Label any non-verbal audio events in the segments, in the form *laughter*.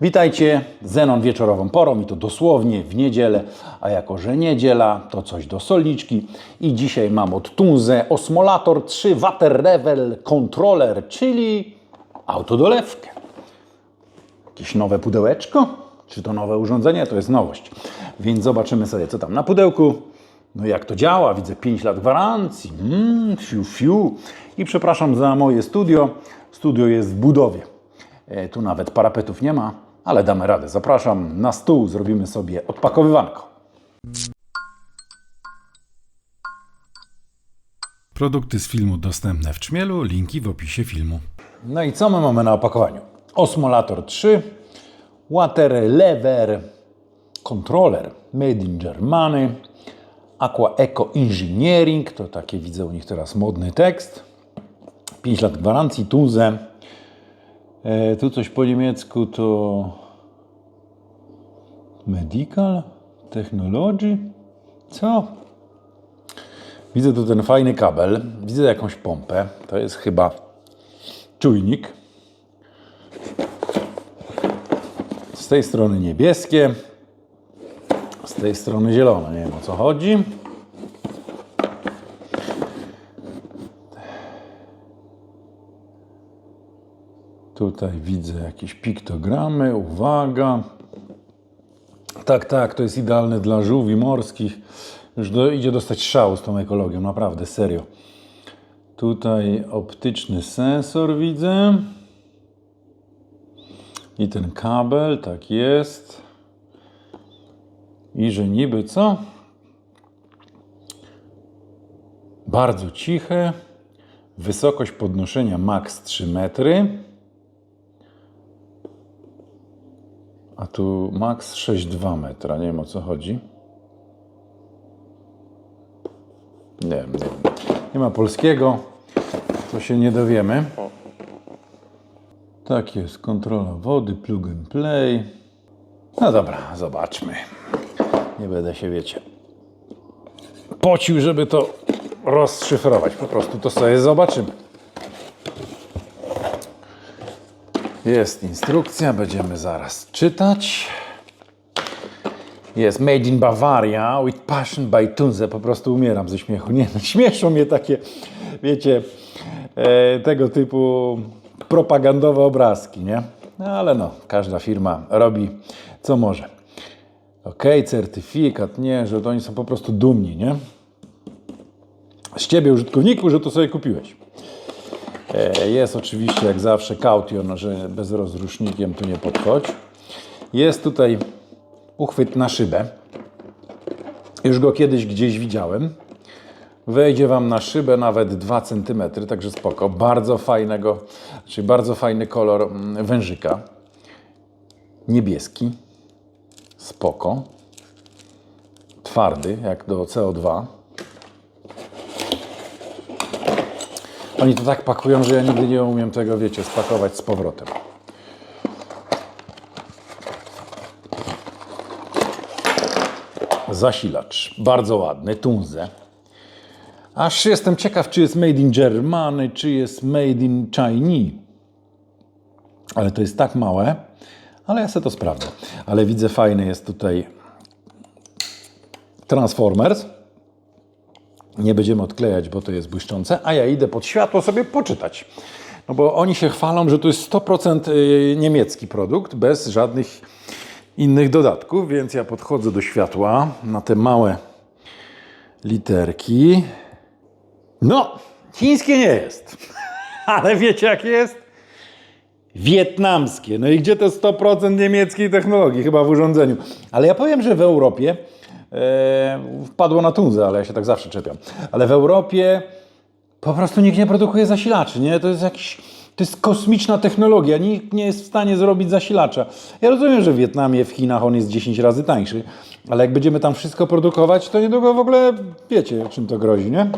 Witajcie, Zenon wieczorową porą i to dosłownie w niedzielę, a jako że niedziela to coś do solniczki i dzisiaj mam od Tunze Osmolator 3 Water Level Controller, czyli autodolewkę. Jakieś nowe pudełeczko? Czy to nowe urządzenie? To jest nowość. Więc zobaczymy sobie, co tam na pudełku. No jak to działa? Widzę 5 lat gwarancji. Mmm, fiu, fiu. I przepraszam za moje studio. Studio jest w budowie. E, tu nawet parapetów nie ma, ale damy radę. Zapraszam na stół, zrobimy sobie odpakowywanko. Produkty z filmu dostępne w Czmielu, linki w opisie filmu. No i co my mamy na opakowaniu? Osmolator 3, Water Lever Controller Made in Germany, Aqua Eco Engineering, to takie widzę u nich teraz modny tekst. 5 lat gwarancji, Tunze. E, tu coś po niemiecku to Medical Technology? Co? Widzę tu ten fajny kabel, widzę jakąś pompę, to jest chyba czujnik. Z tej strony niebieskie, z tej strony zielone. Nie wiem o co chodzi. Tutaj widzę jakieś piktogramy. Uwaga. Tak, tak, to jest idealne dla żółwi morskich. Już do, idzie dostać szału z tą ekologią, naprawdę, serio. Tutaj optyczny sensor widzę. I ten kabel, tak jest. I że niby co? Bardzo ciche. Wysokość podnoszenia max 3 metry. A tu max 6,2 metra. Nie wiem o co chodzi. Nie wiem, nie ma polskiego, to się nie dowiemy. Tak jest, kontrola wody, plug and play. No dobra, zobaczmy. Nie będę się, wiecie, pocił, żeby to rozszyfrować. Po prostu to sobie zobaczymy. Jest instrukcja, będziemy zaraz czytać. Jest Made in Bavaria with passion by Tunze. Po prostu umieram ze śmiechu. Nie, no, śmieszą mnie takie, wiecie, e, tego typu propagandowe obrazki, nie? No, ale no, każda firma robi co może. Ok, certyfikat, nie, że to oni są po prostu dumni, nie? Z ciebie, użytkowniku, że to sobie kupiłeś. E, jest oczywiście, jak zawsze, kaution, że bez rozrusznikiem tu nie podchodź. Jest tutaj uchwyt na szybę. Już go kiedyś gdzieś widziałem. Wejdzie Wam na szybę nawet 2 cm, także spoko. Bardzo fajnego, czyli bardzo fajny kolor mm, wężyka. Niebieski. Spoko. Twardy, jak do CO2. Oni to tak pakują, że ja nigdy nie umiem tego, wiecie, spakować z powrotem. Zasilacz. Bardzo ładny, Tunze. Aż jestem ciekaw, czy jest made in Germany, czy jest made in Chinese. Ale to jest tak małe, ale ja sobie to sprawdzę. Ale widzę, fajny jest tutaj Transformers. Nie będziemy odklejać, bo to jest błyszczące, a ja idę pod światło sobie poczytać. No bo oni się chwalą, że to jest 100% y, niemiecki produkt, bez żadnych innych dodatków, więc ja podchodzę do światła na te małe literki. No, chińskie nie jest, *laughs* ale wiecie jakie jest? Wietnamskie. No i gdzie to 100% niemieckiej technologii? Chyba w urządzeniu. Ale ja powiem, że w Europie wpadło na tunzę, ale ja się tak zawsze czepiam. Ale w Europie po prostu nikt nie produkuje zasilaczy, nie? To jest jakiś, to jest kosmiczna technologia. Nikt nie jest w stanie zrobić zasilacza. Ja rozumiem, że w Wietnamie, w Chinach on jest 10 razy tańszy, ale jak będziemy tam wszystko produkować, to niedługo w ogóle wiecie, czym to grozi, nie?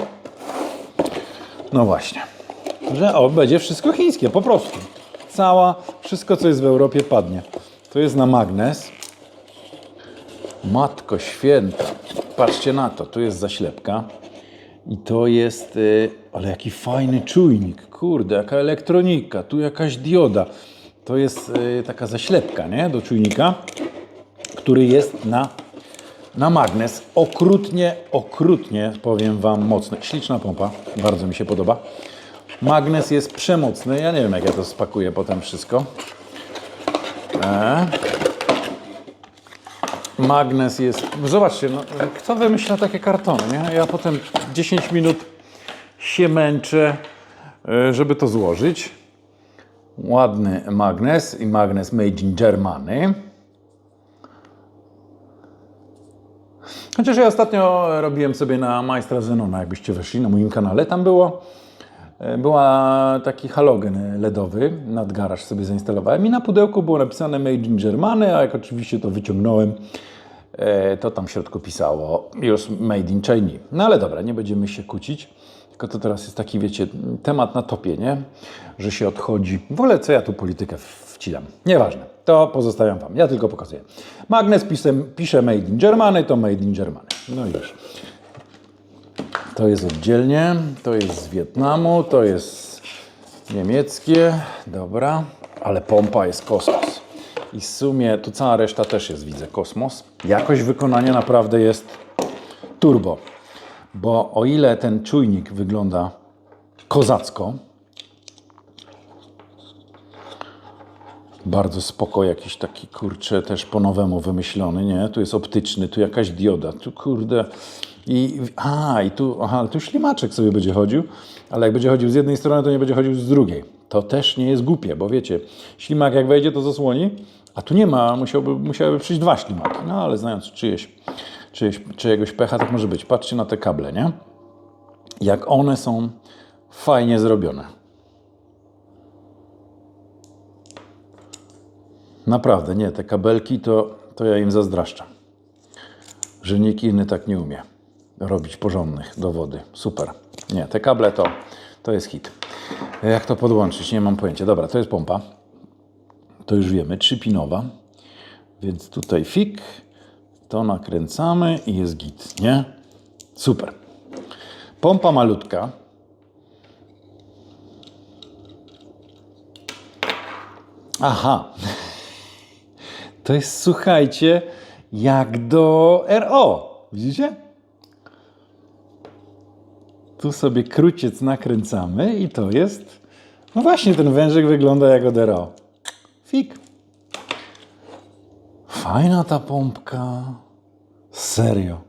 No właśnie. Że o, będzie wszystko chińskie, po prostu. Cała, wszystko co jest w Europie padnie. To jest na magnes. Matko święta. Patrzcie na to, tu jest zaślepka. I to jest, y, ale jaki fajny czujnik, kurde, jaka elektronika, tu jakaś dioda. to jest y, taka zaślepka, nie? Do czujnika, który jest na, na magnes. Okrutnie, okrutnie, powiem Wam, mocny. Śliczna pompa, bardzo mi się podoba. Magnes jest przemocny. Ja nie wiem, jak ja to spakuję potem wszystko. E. Magnes jest. Zobaczcie, no, kto wymyśla takie kartony, nie? Ja potem 10 minut się męczę, e, żeby to złożyć. Ładny magnes i magnes made in Germany. Chociaż ja ostatnio robiłem sobie na Majstra Zenona, jakbyście weszli na moim kanale, tam było e, była taki halogen LEDowy, nad garaż sobie zainstalowałem i na pudełku było napisane Made in Germany, a jak oczywiście to wyciągnąłem, to tam w środku pisało już Made in China. No ale dobra, nie będziemy się kłócić, tylko to teraz jest taki, wiecie, temat na topie, nie? Że się odchodzi. W ogóle co ja tu politykę wcinam? Nieważne, to pozostawiam Wam, ja tylko pokazuję. Magnes pisze, pisze Made in Germany, to Made in Germany. No i już. To jest oddzielnie, to jest z Wietnamu, to jest niemieckie, dobra, ale pompa jest kosmos. I w sumie tu cała reszta też jest, widzę, kosmos. Jakość wykonania naprawdę jest turbo, bo o ile ten czujnik wygląda kozacko, bardzo spoko, jakiś taki kurczę też po nowemu wymyślony, nie? Tu jest optyczny, tu jakaś dioda, tu kurde i a i tu, aha, tu ślimaczek sobie będzie chodził, ale jak będzie chodził z jednej strony, to nie będzie chodził z drugiej. To też nie jest głupie, bo wiecie, ślimak jak wejdzie, to zasłoni, a tu nie ma, musiałby, musiałyby przyjść dwa ślimaki. No ale znając czyjeś, czyjeś, czyjegoś pecha, tak może być. Patrzcie na te kable, nie? Jak one są fajnie zrobione. Naprawdę, nie, te kabelki to, to ja im zazdraszczam. Że nikt inny tak nie umie robić porządnych do wody. Super. Nie, te kable to, to jest hit. Jak to podłączyć? Nie mam pojęcia. Dobra, to jest pompa. To już wiemy, trzypinowa. Więc tutaj fik, to nakręcamy i jest git, nie? Super. Pompa malutka. Aha. To jest, słuchajcie, jak do RO. Widzicie? Tu sobie kruciec nakręcamy i to jest... No właśnie, ten wężyk wygląda jak od RO. Fik. Fajna ta pompka. Serio.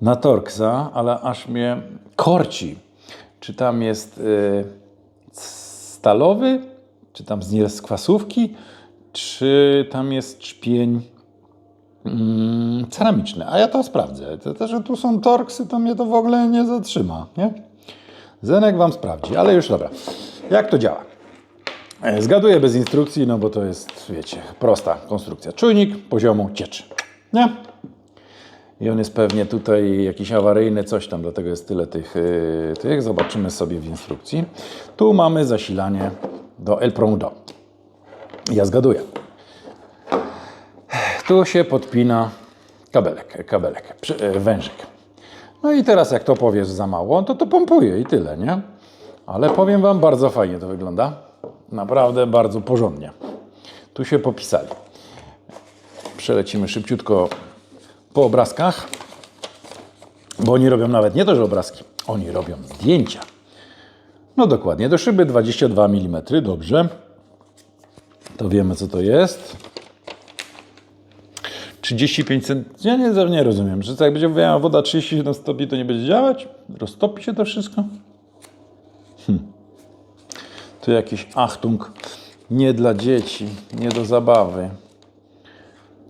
Na Torxa, ale aż mnie korci. Czy tam jest y, stalowy, czy tam z kwasówki, czy tam jest czpień ceramiczny. A ja to sprawdzę. To, to, że tu są torksy, to mnie to w ogóle nie zatrzyma. Nie? Zenek Wam sprawdzi, ale już dobra. Jak to działa? E, Zgaduję bez instrukcji, no bo to jest, wiecie, prosta konstrukcja. Czujnik poziomu cieczy. Nie? I on jest pewnie tutaj jakiś awaryjny, coś tam, dlatego jest tyle tych, yy, tych. Zobaczymy sobie w instrukcji. Tu mamy zasilanie do El Promudo. Ja zgaduję. Tu się podpina kabelek, kabelek, e, wężyk. No i teraz jak to powiesz za mało, to to pompuje i tyle, nie? Ale powiem Wam, bardzo fajnie to wygląda. Naprawdę bardzo porządnie. Tu się popisali. Przelecimy szybciutko po obrazkach, bo oni robią nawet nie to, że obrazki, oni robią zdjęcia. No dokładnie, do szyby 22 mm, dobrze. To wiemy, co to jest. 35 cm. Ja nie, nie rozumiem, że jak będzie wyjęła woda 37 stopni, to nie będzie działać? Roztopi się to wszystko? Hm. Tu jakiś Achtung, nie dla dzieci, nie do zabawy.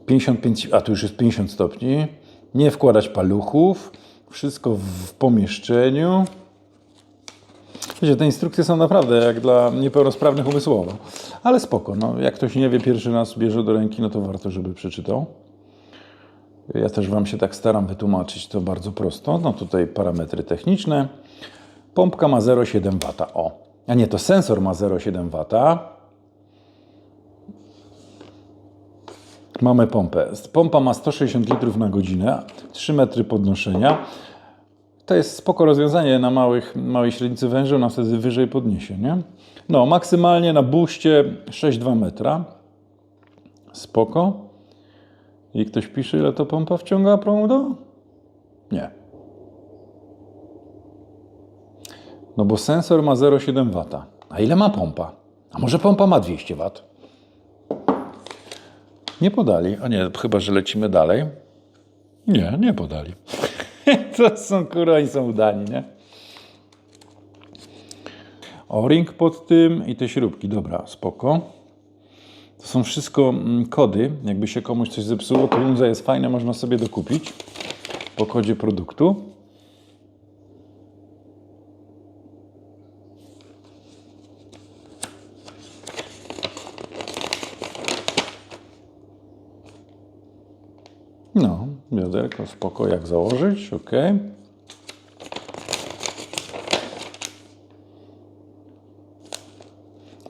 55, a tu już jest 50 stopni. Nie wkładać paluchów. Wszystko w pomieszczeniu. Wiecie, te instrukcje są naprawdę jak dla niepełnosprawnych umysłowo. Ale spoko, no, jak ktoś nie wie, pierwszy raz bierze do ręki, no to warto, żeby przeczytał. Ja też Wam się tak staram wytłumaczyć to bardzo prosto. No tutaj parametry techniczne. Pompka ma 0,7 W. O, a nie, to sensor ma 0,7 W. Mamy pompę. Pompa ma 160 litrów na godzinę, 3 metry podnoszenia. To jest spoko rozwiązanie na małych, małej średnicy węży, ona wtedy wyżej podniesie, nie? No, maksymalnie na buście 6,2 metra. Spoko. I ktoś pisze, ile to pompa wciąga prądu? Nie. No bo sensor ma 0,7 W. A ile ma pompa? A może pompa ma 200 W? Nie podali. A nie, chyba, że lecimy dalej. Nie, nie podali. *laughs* to są kurwa, oni są udani, nie? O-ring pod tym i te śrubki. Dobra, spoko. To są wszystko mm, kody. Jakby się komuś coś zepsuło, to Unza jest fajne, można sobie dokupić po kodzie produktu. No, wiaderko, spoko, jak założyć, ok.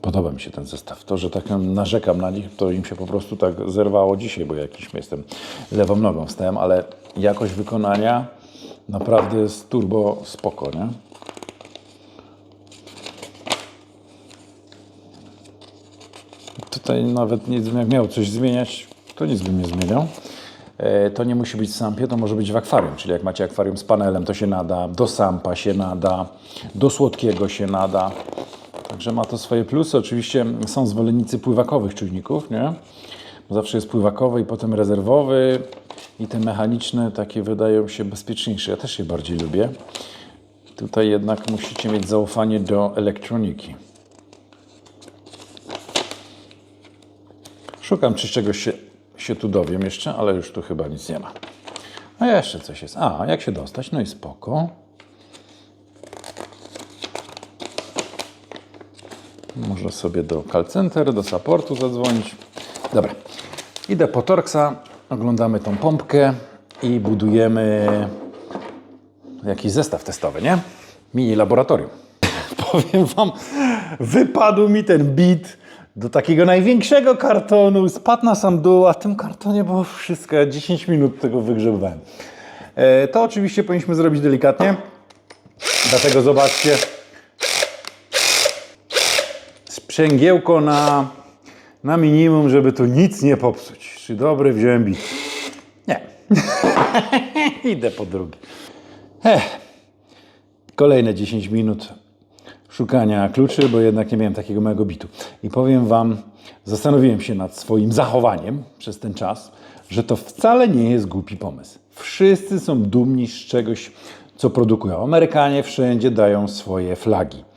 Podoba mi się ten zestaw. To, że tak narzekam na nich, to im się po prostu tak zerwało dzisiaj, bo jakiś jestem lewą nogą wstałem, ale jakość wykonania naprawdę jest turbo spoko, nie? Tutaj nawet nic, jak miał coś zmieniać, to nic bym nie zmieniał. E, To nie musi być w sampie, to może być w akwarium. Czyli jak macie akwarium z panelem, to się nada, do sampa się nada, do słodkiego się nada. Także ma to swoje plusy. Oczywiście są zwolennicy pływakowych czujników, nie? Bo zawsze jest pływakowy i potem rezerwowy i te mechaniczne takie wydają się bezpieczniejsze. Ja też je bardziej lubię. Tutaj jednak musicie mieć zaufanie do elektroniki. Szukam, czy czegoś się, się tu dowiem jeszcze, ale już tu chyba nic nie ma. A jeszcze coś jest. A, jak się dostać? No i spoko. Można sobie do call center, do supportu zadzwonić. Dobra. Idę po Torxa, oglądamy tą pompkę i budujemy jakiś zestaw testowy, nie? Mini laboratorium. *laughs* Powiem wam, wypadł mi ten bit do takiego największego kartonu, spadł na sam dół, a w tym kartonie było wszystko. Ja 10 minut tego wygrzebałem. E, to oczywiście powinniśmy zrobić delikatnie. Dlatego zobaczcie, sprzęgiełko na, na minimum, żeby tu nic nie popsuć. Czy dobry wziąłem bit? Nie. *laughs* Idę po drugi. Ech. Kolejne 10 minut szukania kluczy, bo jednak nie miałem takiego małego bitu. I powiem Wam, zastanowiłem się nad swoim zachowaniem przez ten czas, że to wcale nie jest głupi pomysł. Wszyscy są dumni z czegoś, co produkują. Amerykanie wszędzie dają swoje flagi.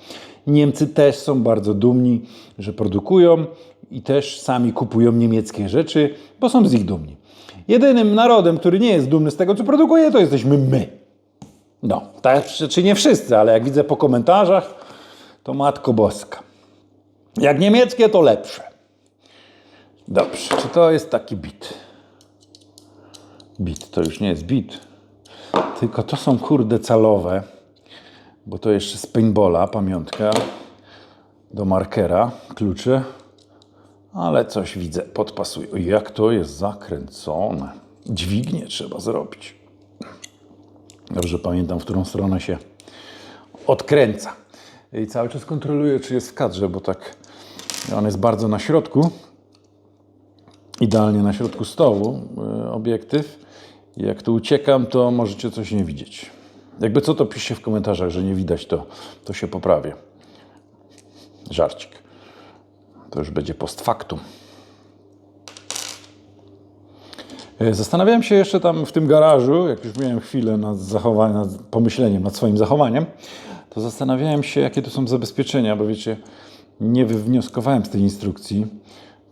Niemcy też są bardzo dumni, że produkują i też sami kupują niemieckie rzeczy, bo są z ich dumni. Jedynym narodem, który nie jest dumny z tego, co produkuje, to jesteśmy my. No, tak, czy nie wszyscy, ale jak widzę po komentarzach, to Matko Boska. Jak niemieckie, to lepsze. Dobrze, czy to jest taki bit? Bit to już nie jest bit, tylko to są kurde calowe, bo to jeszcze z paintballa, pamiątka do markera, klucze, ale coś widzę, podpasuje. O, jak to jest zakręcone. Dźwignię trzeba zrobić. Dobrze pamiętam, w którą stronę się odkręca. I cały czas kontroluję, czy jest w kadrze, bo tak on jest bardzo na środku. Idealnie na środku stołu y, obiektyw. Jak tu uciekam, to możecie coś nie widzieć. Jakby co, to piszcie w komentarzach, że nie widać, to, to się poprawię. Żarcik. To już będzie post factum. E, Zastanawiałem się jeszcze tam w tym garażu, jak już miałem chwilę nad, zachowaniem, nad pomyśleniem nad swoim zachowaniem, to zastanawiałem się, jakie tu są zabezpieczenia, bo wiecie, nie wywnioskowałem z tej instrukcji,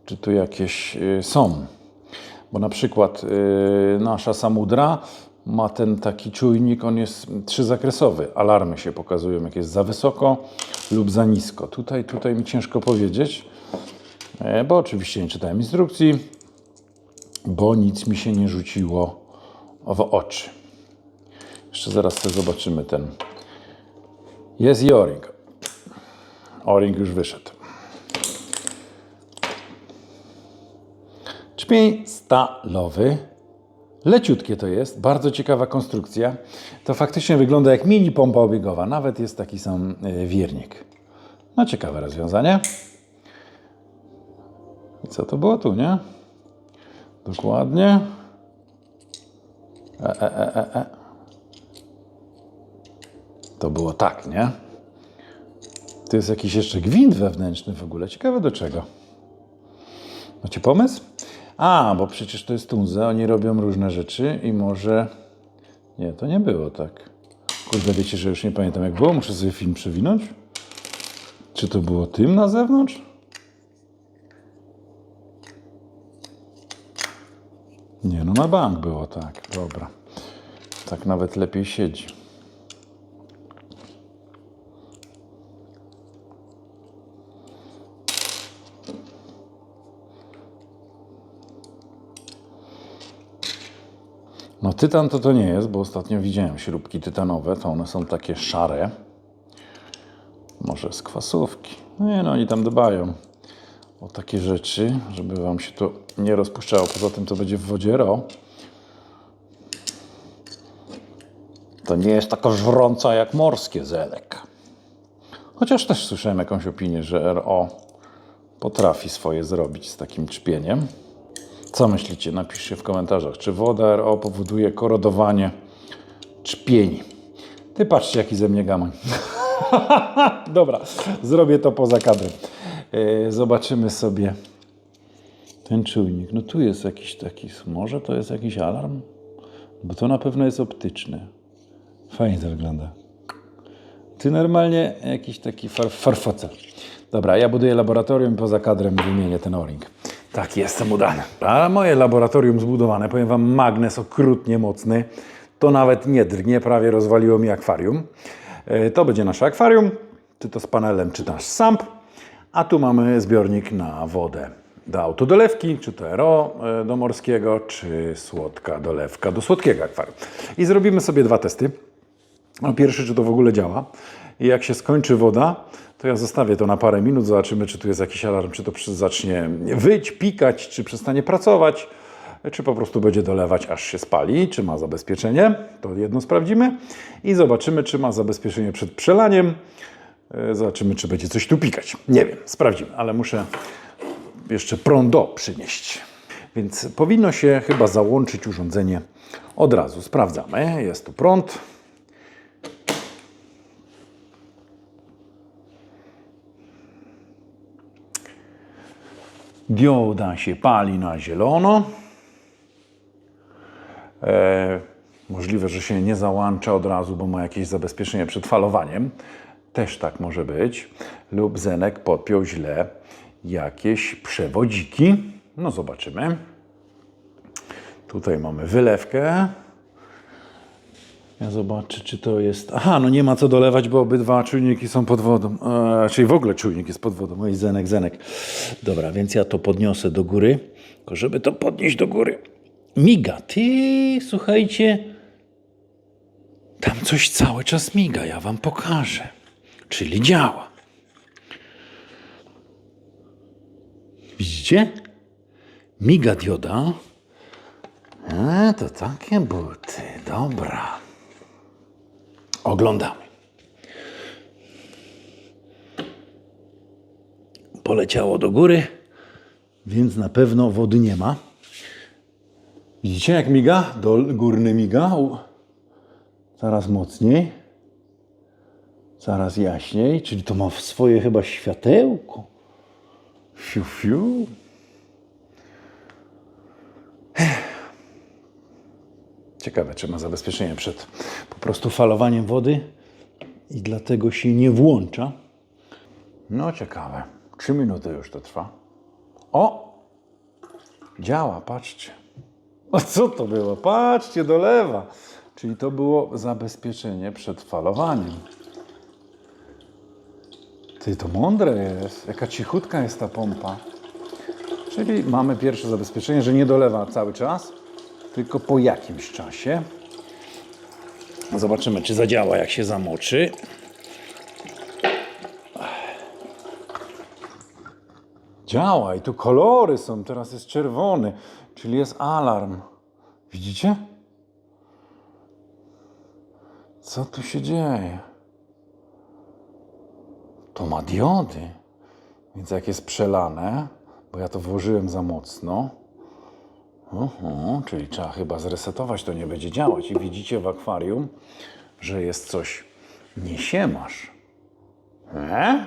czy tu jakieś y, są. Bo na przykład y, nasza Samudra ma ten taki czujnik, on jest trzyzakresowy. Alarmy się pokazują, jak jest za wysoko lub za nisko. Tutaj, tutaj mi ciężko powiedzieć, e, bo oczywiście nie czytałem instrukcji bo nic mi się nie rzuciło w oczy. Jeszcze zaraz sobie zobaczymy ten. Jest i o-ring. O-ring już wyszedł. Czpień stalowy, Leciutkie to jest, bardzo ciekawa konstrukcja. To faktycznie wygląda jak mini pompa obiegowa. Nawet jest taki sam e, wiernik. No ciekawe rozwiązanie. I co to było tu, nie? Dokładnie. E, e, e, e, e. To było tak, nie? To jest jakiś jeszcze gwint wewnętrzny w ogóle. Ciekawe do czego. Macie pomysł? A, bo przecież to jest Tunze, oni robią różne rzeczy i może... Nie, to nie było tak. Kurde, wiecie, że już nie pamiętam jak było? Muszę sobie film przewinąć? Czy to było tym na zewnątrz? Nie, no na bank było tak, dobra. Tak nawet lepiej siedzi. No tytan to to nie jest, bo ostatnio widziałem śrubki tytanowe, to one są takie szare. Może z kwasówki. No Nie no, oni tam dbają o takie rzeczy, żeby wam się to nie rozpuszczało. Poza tym to będzie w wodzie RO. To nie jest taka żrąca jak morskie zelek. Chociaż też słyszałem jakąś opinię, że RO potrafi swoje zrobić z takim czpieniem. Co myślicie? Napiszcie w komentarzach. Czy woda RO powoduje korodowanie czpieni? Ty patrzcie, jaki ze mnie gamoń. *laughs* Dobra, zrobię to poza kadrem. Zobaczymy sobie ten czujnik. No tu jest jakiś taki, może to jest jakiś alarm? Bo to na pewno jest optyczny. Fajnie to wygląda. Ty normalnie jakiś taki far, farfocel. Dobra, ja buduję laboratorium, poza kadrem wymienię ten o-ring. Tak, jestem udany. A moje laboratorium zbudowane, powiem Wam, magnes okrutnie mocny. To nawet nie drgnie, prawie rozwaliło mi akwarium. E, To będzie nasze akwarium, czy to z panelem, czy nasz samp. A tu mamy zbiornik na wodę do autodolewki, czy to RO e, do morskiego, czy słodka dolewka do słodkiego akwarium. I zrobimy sobie dwa testy. No, pierwszy, czy to w ogóle działa. I jak się skończy woda, to ja zostawię to na parę minut, zobaczymy, czy tu jest jakiś alarm, czy to zacznie wyć, pikać, czy przestanie pracować, czy po prostu będzie dolewać, aż się spali, czy ma zabezpieczenie. To jedno sprawdzimy. I zobaczymy, czy ma zabezpieczenie przed przelaniem. E, Zobaczymy, czy będzie coś tu pikać. Nie wiem, sprawdzimy, ale muszę jeszcze prądo przynieść. Więc powinno się chyba załączyć urządzenie od razu. Sprawdzamy. Jest tu prąd. Dioda się pali na zielono. E, możliwe, że się nie załącza od razu, bo ma jakieś zabezpieczenie przed falowaniem. Też tak może być. Lub Zenek podpiął źle jakieś przewodziki. No zobaczymy. Tutaj mamy wylewkę. Ja zobaczę, czy to jest. Aha, no nie ma co dolewać, bo obydwa czujniki są pod wodą. E, czyli w ogóle czujnik jest pod wodą. Oj, zenek, zenek. Dobra, więc ja to podniosę do góry. Tylko żeby to podnieść do góry. Miga. Ty, słuchajcie. Tam coś cały czas miga. Ja wam pokażę. Czyli działa. Widzicie? Miga dioda. A, to takie buty. Dobra. Oglądamy. Poleciało do góry, więc na pewno wody nie ma. Widzicie jak miga? Dol, górny miga. U. Coraz mocniej. Coraz jaśniej. Czyli to ma swoje chyba światełko. Fiu, fiu. Ciekawe, czy ma zabezpieczenie przed po prostu falowaniem wody i dlatego się nie włącza. No ciekawe. Trzy minuty już to trwa. O! Działa, patrzcie. O co to było? Patrzcie, dolewa. Czyli to było zabezpieczenie przed falowaniem. Ty, to mądre jest. Jaka cichutka jest ta pompa. Czyli mamy pierwsze zabezpieczenie, że nie dolewa cały czas, tylko po jakimś czasie. Zobaczymy, czy zadziała, jak się zamoczy. Działa i tu kolory są, teraz jest czerwony, czyli jest alarm. Widzicie? Co tu się dzieje? To ma diody. Więc jak jest przelane, bo ja to włożyłem za mocno, Uhu, czyli trzeba chyba zresetować, to nie będzie działać. I widzicie w akwarium, że jest coś. Nie siemasz. E?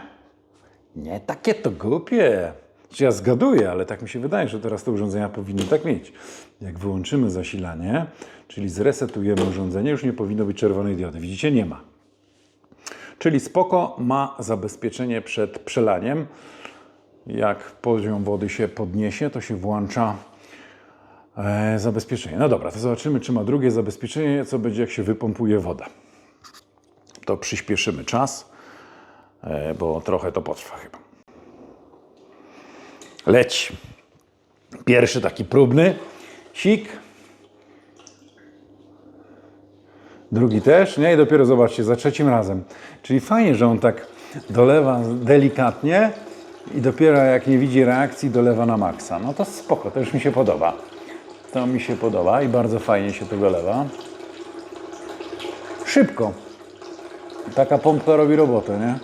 Nie takie to głupie. Ja zgaduję, ale tak mi się wydaje, że teraz te urządzenia powinny tak mieć. Jak wyłączymy zasilanie, czyli zresetujemy urządzenie, już nie powinno być czerwonej diody. Widzicie? Nie ma. Czyli spoko ma zabezpieczenie przed przelaniem. Jak poziom wody się podniesie, to się włącza e, zabezpieczenie. No dobra, to zobaczymy, czy ma drugie zabezpieczenie, co będzie, jak się wypompuje woda. To przyspieszymy czas, e, bo trochę to potrwa chyba. Leci. Pierwszy taki próbny. Sik. Drugi też, nie? I dopiero zobaczcie, za trzecim razem. Czyli fajnie, że on tak dolewa delikatnie i dopiero jak nie widzi reakcji, dolewa na maksa. No to spoko, to już mi się podoba. To mi się podoba i bardzo fajnie się to dolewa. Szybko. Taka pompka robi robotę, nie?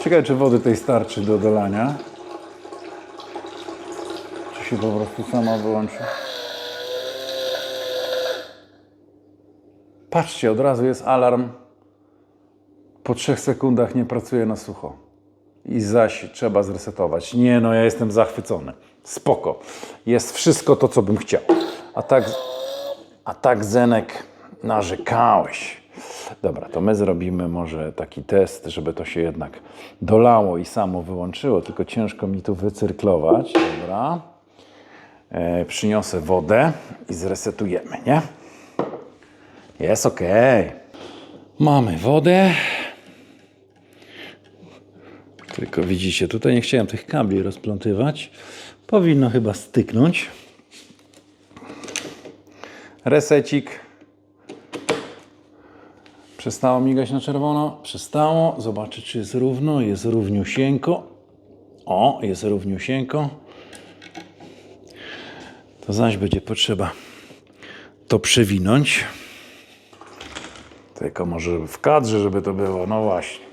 Ciekawe, czy wody tej starczy do dolania. Czy się po prostu sama wyłączy? Patrzcie, od razu jest alarm. Po trzech sekundach nie pracuje na sucho. I zaś trzeba zresetować. Nie no, ja jestem zachwycony. Spoko. Jest wszystko to, co bym chciał. A tak, a tak Zenek, narzekałeś. Dobra, to my zrobimy może taki test, żeby to się jednak dolało i samo wyłączyło, tylko ciężko mi tu wycyrklować. Dobra. E, przyniosę wodę i zresetujemy, nie? Jest ok. Mamy wodę. Tylko widzicie, tutaj nie chciałem tych kabli rozplątywać. Powinno chyba styknąć. Resecik. Przestało migać na czerwono. Przestało. Zobaczę, czy jest równo. Jest równiusieńko. O, jest równiusieńko. To zaś będzie potrzeba to przewinąć. Tylko może w kadrze, żeby to było. No właśnie.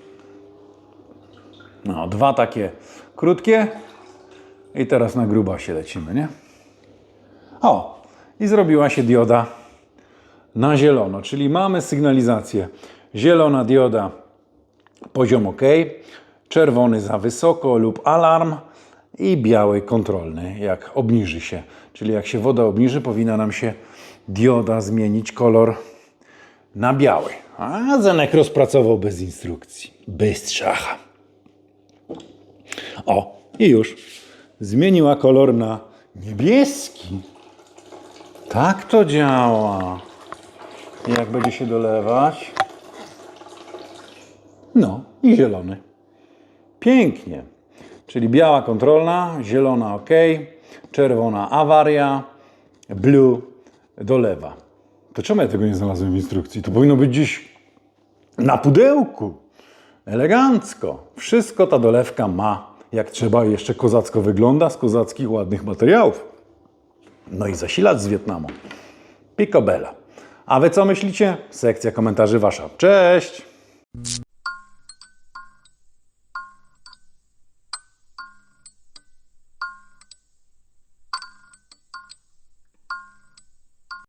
No, dwa takie krótkie. I teraz na grubasie lecimy, nie? O, i zrobiła się dioda na zielono, czyli mamy sygnalizację. Zielona dioda, poziom OK, czerwony za wysoko lub alarm i biały kontrolny, jak obniży się. Czyli jak się woda obniży, powinna nam się dioda zmienić kolor na biały. A Zenek rozpracował bez instrukcji, bez strzacha. O, i już zmieniła kolor na niebieski. Tak to działa. Jak będzie się dolewać? No i zielony. Pięknie. Czyli biała kontrolna, zielona OK, czerwona awaria, blue dolewa. To czemu ja tego nie znalazłem w instrukcji? To powinno być gdzieś na pudełku. Elegancko. Wszystko ta dolewka ma. Jak trzeba, jeszcze kozacko wygląda z kozackich ładnych materiałów. No i zasilacz z Wietnamu. Picobella. A wy co myślicie? Sekcja komentarzy wasza. Cześć!